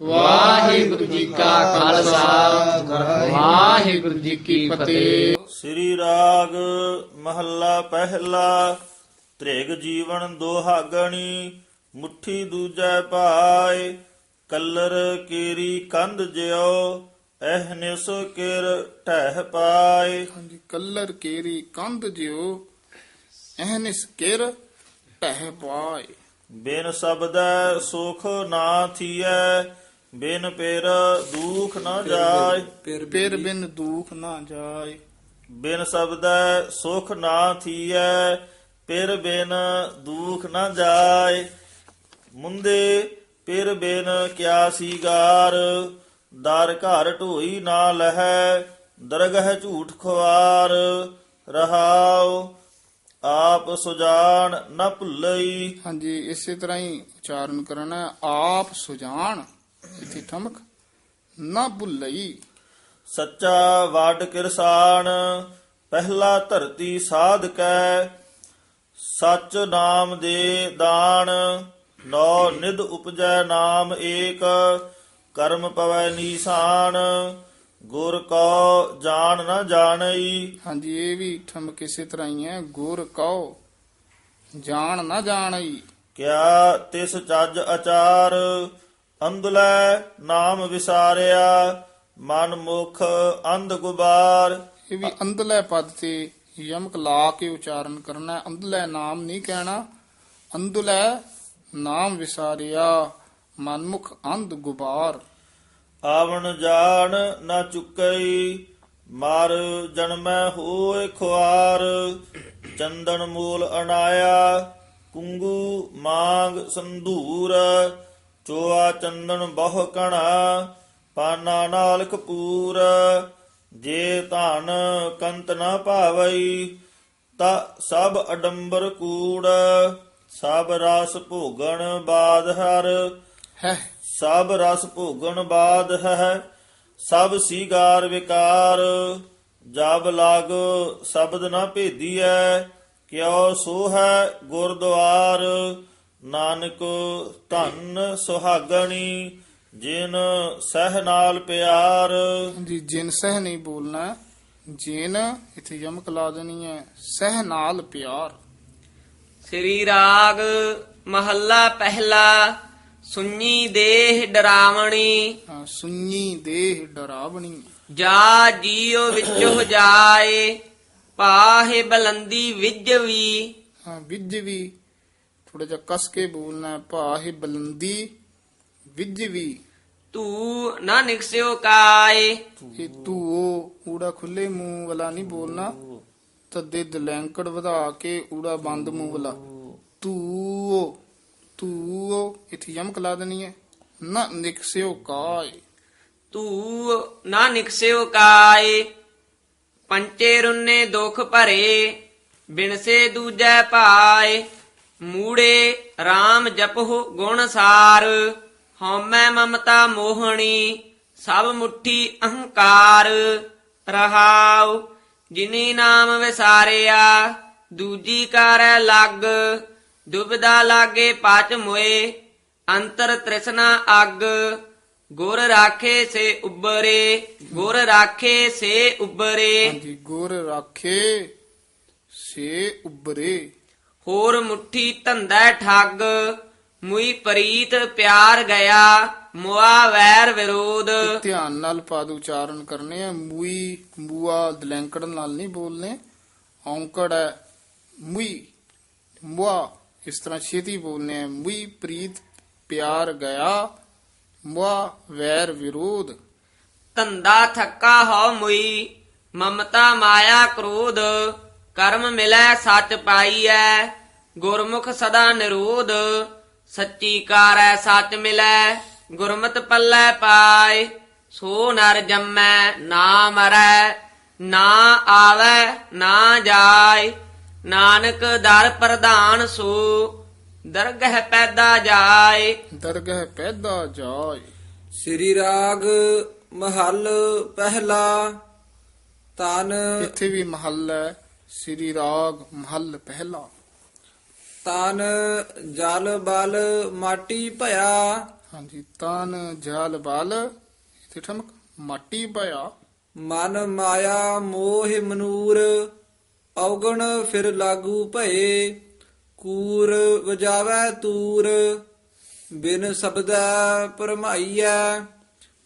ਵਾਹਿਗੁਰੂ ਜੀ ਕਾ ਖਾਲਸਾ। ਵਾਹਿਗੁਰੂ ਜੀ ਕੀ ਫਤਿਹ। ਸ੍ਰੀ ਰਾਗ ਮਹੱਲਾ ਪਹਿਲਾ ਤ੍ਰਿਗ ਜੀਵਨ ਦੋਹਾਗਣੀ ਮੁਠੀ ਦੂਜੈ ਪਾਏ ਕਲਰ ਕੀਰੀ ਕੰਧ ਜਿਉ ਐਹਨਿਸ ਕਿਰ ਟਹਿ ਪਾਏ ਹਾਂਜੀ ਕੱਲਰ ਕੇਰੀ ਕੰਧ ਜਿਉ ਐਹਨਿਸ ਕਿਰ ਟਹਿ ਪਾਏ ਬਿਨ ਸਬਦੈ ਸੁਖ ਨਾ ਥੀਐ ਬਿਨ ਪੇਰ ਦੁਖ ਨਾ ਜਾਏ ਪੇਰ ਬਿਨ ਦੁਖ ਨਾ ਜਾਏ ਬਿਨ ਸਬਦੈ ਸੁਖ ਨਾ ਥੀਐ ਪਿਰ ਬਿਨ ਦੁਖ ਨਾ ਜਾਏ ਮੁੰਦੇ ਪਿਰ ਬਿਨ ਕਿਆ ਸੀਗਾਰ ਦਰ ਘਰ ਢੋਈ ਨਾ ਲਹੈ ਦਰਗਹ ਝੂਠ ਖਵਾਰ ਰਹਾਉ। ਆਪ ਸੁਜਾਨ ਨ ਭੁੱਲਈ ਹਾਂਜੀ ਇਸੇ ਤਰ੍ਹਾਂ ਹੀ ਉਚਾਰਨ ਕਰਨਾ। ਆਪ ਸੁਜਾਨ ਇਥੇ ਠਮਕ ਨਾ ਭੁੱਲਈ ਸੱਚਾ ਵਾਡ ਕਿਰਸਾਨ ਪਹਿਲਾ ਧਰਤੀ ਸਾਧਕੈ ਸੱਚ ਨਾਮ ਦੇ ਦਾਨ ਨੌ ਨਿਧ ਉਪਜੈ ਨਾਮ ਏਕ ਕਰਮ ਪਵੈ ਨੀਸਾਨ ਗੁਰ ਕੋ ਜਾਣ ਨ ਜਾਣਈ। ਹਾਂਜੀ ਇਹ ਵੀ ਠਮਕ ਇਸੇ ਤਰ੍ਹਾਂ ਹੀ ਹੈ। ਗੁਰ ਕਉ ਜਾਣ ਨਾ ਜਾਣਈ। ਕਿਆ ਤਿਸ ਚੱਜ ਅਚਾਰ ਅੰਧਲੈ ਨਾਮ ਵਿਸਾਰਿਆ ਮਨ ਮੁਖ ਅੰਧ ਗੁਬਾਰ। ਇਹ ਵੀ ਅੰਧਲੇ ਪਦ ਤੇ ਯਮਕ ਲਾ ਕੇ ਉਚਾਰਨ ਕਰਨਾ। ਅੰਧਲੇ ਨਾਮ ਨਹੀਂ ਕਹਿਣਾ। ਅੰਧਲੇ ਨਾਮ ਵਿਸਾਰਿਆ ਮਨਮੁਖ ਅੰਧ ਗੁਬਾਰ। ਆਵਣ ਜਾਣ ਨਾ ਚੁੱਕਈ, ਮਾਰ ਜਨਮੈ ਹੋਏ ਖੁਆਰ। ਚੰਦਨ ਮੂਲ ਅਨਾਇਆ, ਕੁੰਗੂ ਮਾਂਗ ਸੰਧੂਰ। ਚੋਆ ਚੰਦਨ ਬਹੁ ਕਣਾ, ਪਾਨਾ ਨਾਲ ਕਪੂਰ ਜੇ ਧਨ ਕੰਤ ਨਾ ਭਾਵਈ, ਤਾ ਸਭ ਅਡੰਬਰ ਕੂੜ। ਸਭ ਰਸ ਭੋਗਣ ਬਾਦ ਹਰ। ਹੈ। ਸਭ ਰਸ ਭੋਗਣ ਬਾਦ ਹੈ ਸਭ ਸੀਗਾਰ ਵਿਕਾਰ। ਜਬ ਲਾਗ ਸ਼ਬਦ ਨਾ ਭੇਦੀਐ ਕਿਉ ਸੋ ਹੈ ਗੁਰਦੁਆਰ। ਨਾਨਕ ਧੰਨ ਸੁਹਾਗਣੀ ਜਿਨ ਸਹਿ ਨਾਲ ਪਿਆਰ। ਜੀ ਜਿਨ ਸਹਿ ਨਹੀਂ ਬੋਲਣਾ। ਜਿਨ ਇਥੇ ਯਮਕ ਲਾ ਦੇਣੀ ਹੈ ਸਹਿ ਨਾਲ ਪਿਆਰ। ਸ੍ਰੀ ਰਾਗ ਮਹੱਲਾ ਪਹਿਲਾ। ਸੁඤੀ ਦੇਹ ਡਰਾਵਣੀ। ਹਾਂ, ਸੁඤੀ ਦੇਹ ਡਰਾਵਣੀ। ਜਾ ਜੀਉ ਵਿੱਚੋ ਜਾਏ ਪਾਹੇ ਬਲੰਦੀ ਵਿਜਵੀ। ਹਾਂ ਵਿਜ ਵੀ ਥੋੜਾ ਜਿਹਾ ਕਸ ਕੇ ਬੋਲਣਾ। ਭਾਹੇ ਬਲੰਦੀ ਵਿਜ ਵੀ ਤੂੰ ਨਾ ਨਿਕਸਿਓ ਕਾਏ। ਇਹ ਤੂੰ ਉਹ ਊੜਾ ਖੁੱਲੇ ਮੂੰਹ ਵਾਲਾ ਨਹੀਂ ਬੋਲਣਾ। ਤੱਦੇ ਦਲੈਂਕੜ ਵਧਾ ਕੇ ਊੜਾ ਬੰਦ ਮੂੰਹ ਵਾਲਾ। ਤੂੰ ਉਹ ਤੂੰ ਉਹ ਇਥੇ ਯਮਕ ਲਾ ਦੇਣੀ ਹੈ। ਨਾ ਨਿਕਸਿਓ ਕਾਏ। ਤੂੰ ਨਾ ਨਿਕਸਿਓ ਕਾਏ। ਪੰਚੇ ਰੁੰਨੇ ਦੁਖ ਭਰੇ ਬਿਨਸੇ ਦੂਜੈ ਭਾਏ। ਮੂੜੇ RAM ਜਪਹੁ ਗੁਣ ਸਾਰ, ਹਉਮੈ ਮਮਤਾ ਮੋਹਣੀ, ਸਭ ਮੁਠੀ ਅਹੰਕਾਰ। ਰਹਾਉ, ਜਿਨੀ ਨਾਮ ਵਿਸਾਰਿਆ, ਦੂਜੀ ਕਰੈ ਲੱਗ। ਦੁਬਦਾ ਲਾਗੇ ਪਾਚ ਮੋਏ ਅੰਤਰ ਤ੍ਰਿਸ਼ਨਾ ਅੱਗ। ਗੁਰ ਰਾਖੇ ਸੇ ਉਬਰੇ ਗੁਰ ਰਾਖੇ ਸੇ ਉਬਰੇ ਹਾਂਜੀ ਗੁਰ ਰਾਖੇ ਸੇ ਉਬਰੇ ਹੋਰ ਮੁਠੀ ਧੰਦਾ ਠੱਗ ਮੁਈ ਪ੍ਰੀਤ ਪਿਆਰ ਗਿਆ ਮੁਆ ਵੈਰ ਵਿਰੋਧ। ਧਿਆਨ ਨਾਲ ਪਦ ਉਚਾਰਨ ਕਰਨੇ ਆ ਮੂਈ ਮੂਆ ਦਲੈਂਕੜ ਨਾਲ ਨਹੀਂ ਬੋਲਨੇ ਔਂਕੜ ਮੁਈ ਮੁਆ। ਇਸ ਤਰ੍ਹਾਂ ਛੇਤੀ ਬੋਲਨੇ ਆ, ਮੁਈ ਪ੍ਰੀਤ ਪਿਆਰ ਗਿਆ, ਮੁਆ ਵੈਰ ਵਿਰੋਧ। ਧੰਦਾ ਥੱਕਾ ਹੋ ਮੁਈ, ਮਮਤਾ ਮਾਇਆ ਕ੍ਰੋਧ, ਕਰਮ ਮਿਲੈ ਸੱਚ ਪਾਈਐ, ਗੁਰਮੁਖ ਸਦਾ ਨਿਰੋਧ, ਸੱਚੀ ਕਾਰੈ ਸੱਚ ਮਿਲੈ, ਗੁਰਮਤ ਪੱਲੇ ਪਾਏ, ਸੋ ਨਰ ਜੰਮੈ, ਨਾ ਮਰੈ, ਨਾ ਆਵੈ, ਨਾ ਜਾਏ। ਨਾਨਕ ਦਰ ਪ੍ਰਧਾਨ ਸੋ ਦਰਗਹ ਪੈਦਾ ਜਾਏ। ਦਰਗਹ ਪੈਦਾ ਜਾਏ। ਸ੍ਰੀ ਰਾਗ ਮਹੱਲ ਪਹਿਲਾ ਤਨ ਇੱਥੇ ਵੀ ਮਹੱਲ ਹੈ ਸ੍ਰੀ ਰਾਗ ਮਹੱਲ ਪਹਿਲਾ। ਤਨ ਜਲ ਬਲ ਮਾਟੀ ਭਇਆ। ਹਾਂਜੀ ਤਨ ਜਲ ਬਲ ਇਥੇ ਠਮਕ ਮਾਟੀ ਪਿਆ ਮਨ ਮਾਇਆ ਮੋਹ ਮਨੂਰ। ਔਗਣ ਫਿਰ ਲਾਗੂ ਭਏ ਕੂਰ ਵਜਾਵੈ ਤੂਰ ਬਿਨ ਸ਼ਬਦੈ ਪਰਮਾਈਐ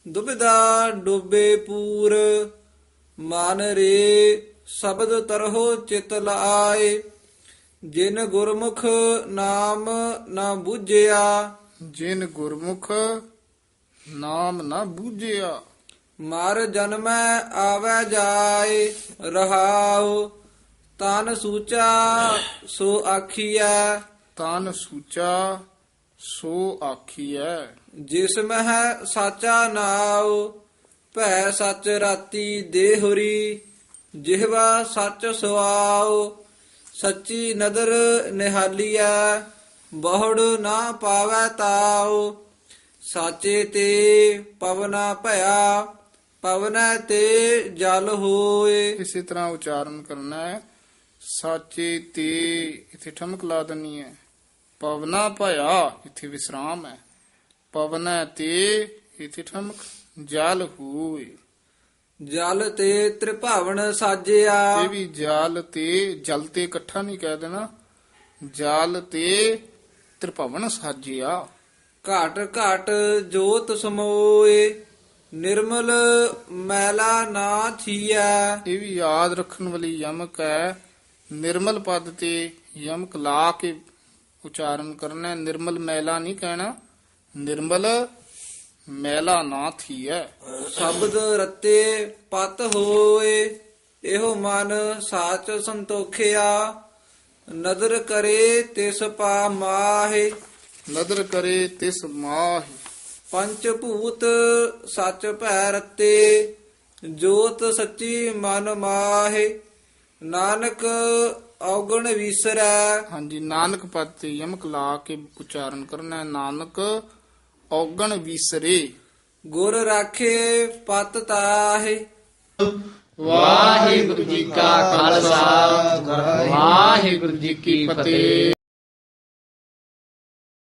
ਦੁਬਿਧਾ ਡੋਬੇ ਪੂਰ ਮਨ ਰੇ ਸ਼ਬਦ ਤਰਹੁ ਚਿਤ ਲਾਏ ਜਿਨ ਗੁਰਮੁਖ ਨਾਮ ਨਾ ਬੁਝਿਆ। ਜਿਨ ਗੁਰਮੁਖ ਨਾਮ ਨਾ ਬੂਝਿਆ। ਮਰ ਜਨਮੈ ਆਵੈ ਜਾਏ ਰਹਾਉ ਤਨ ਸੂਚਾ ਸੋ ਆਖੀਐ। ਤਨ ਸੂਚਾ ਸੋ ਆਖੀਐ। ਜਿਸ ਮਹਿ ਸਾਚਾ ਨਾਉ ਭੈ ਸੱਚ ਰਾਤੀ ਦੇਹੁਰੀ। ਜਿਹਵਾ ਸੱਚ ਸੁਆਉ ਸੱਚੀ ਨਦਰ ਨਿਹਾਲੀਐ। ਬਹੁੜ ਨਾ ਪਾਵੈ ਤਾਉ ਸਾਚੇ ਤੇ ਪਵਨਾ ਭਇਆ। ਪਵਨੈ ਤੇ ਜਲ ਹੋਏ। ਇਸੇ ਤਰ੍ਹਾਂ ਉਚਾਰਨ ਕਰਨਾ ਹੈ। ਸਾਚੇ ਤੇ ਇਥੇ ਠਮਕ ਲਾ ਦਨੀ ਹੈ ਪਵਨਾ ਭਇਆ ਇਥੇ ਵਿਸਰਾਮ ਹੈ ਪਵਨਾ ਤੇ ਇਥੇ ਠਮਕ ਜਲ ਹੋਏ। ਜਲ ਤੇ ਤ੍ਰਿਭਾਵਨ ਸਾਜਿਆ। ਇਹ ਵੀ ਜਲ ਤੇ ਜਲ ਤੇ ਇਕੱਠਾ ਨਹੀਂ ਕਹਿ ਦੇਣਾ। ਜਲ ਤੇ ਤ੍ਰਿਭਵਨ ਸਾਜਿਆ। ਘਾਟ ਘਾਟ ਜੋਤ ਸਮੋਏ ਨਿਰਮਲ ਮੈਲਾ ਨਾ ਥੀਐ। ਇਹ ਵੀ ਯਾਦ ਰੱਖਣ ਵਾਲੀ ਯਮਕ ਹੈ ਨਿਰਮਲ ਪਦ ਤੇ ਯਮਕ ਲਾ ਕੇ ਉਚਾਰਨ ਕਰਨਾ। ਨਿਰਮਲ ਮੈਲਾ ਨਹੀਂ ਕਹਿਣਾ। ਨਿਰਮਲ ਮੈਲਾ ਨਾ ਥੀ ਹੈ ਸ਼ਬਦ ਰਤੇ ਪਤ ਹੋਏ ਇਹੋ ਮਨ ਸਾਚ ਸੰਤੋਖਿਆ। ਨਦਰ ਕਰੇ ਤਿਸ ਪਾ ਮਾਹੇ। ਨਦਰ ਕਰੇ ਤਿਸ ਮਾਹ। ਪੰਚ ਭੂਤ ਸੱਚ ਭੈ ਰਤੇ ਜੋਤ ਸੱਚੀ ਮਨ ਮਾਹੇ। ਨਾਨਕ ਔਗਣ ਵਿਸਰੈ। ਹਾਂਜੀ ਨਾਨਕ ਪਦ ਤੇ ਯਮਕ ਲਾ ਕੇ ਉਚਾਰਨ ਕਰਨਾ ਹੈ। ਨਾਨਕ ਔਗਣ ਵਿਸਰੇ। ਗੁਰ ਰਾਖੇ ਪਤ ਤਾਹੇ। ਵਾਹਿਗੁਰੂ ਜੀ ਕਾ ਖਾਲਸਾ। ਵਾਹਿਗੁਰੂ ਜੀ ਕੀ ਫਤਿਹ।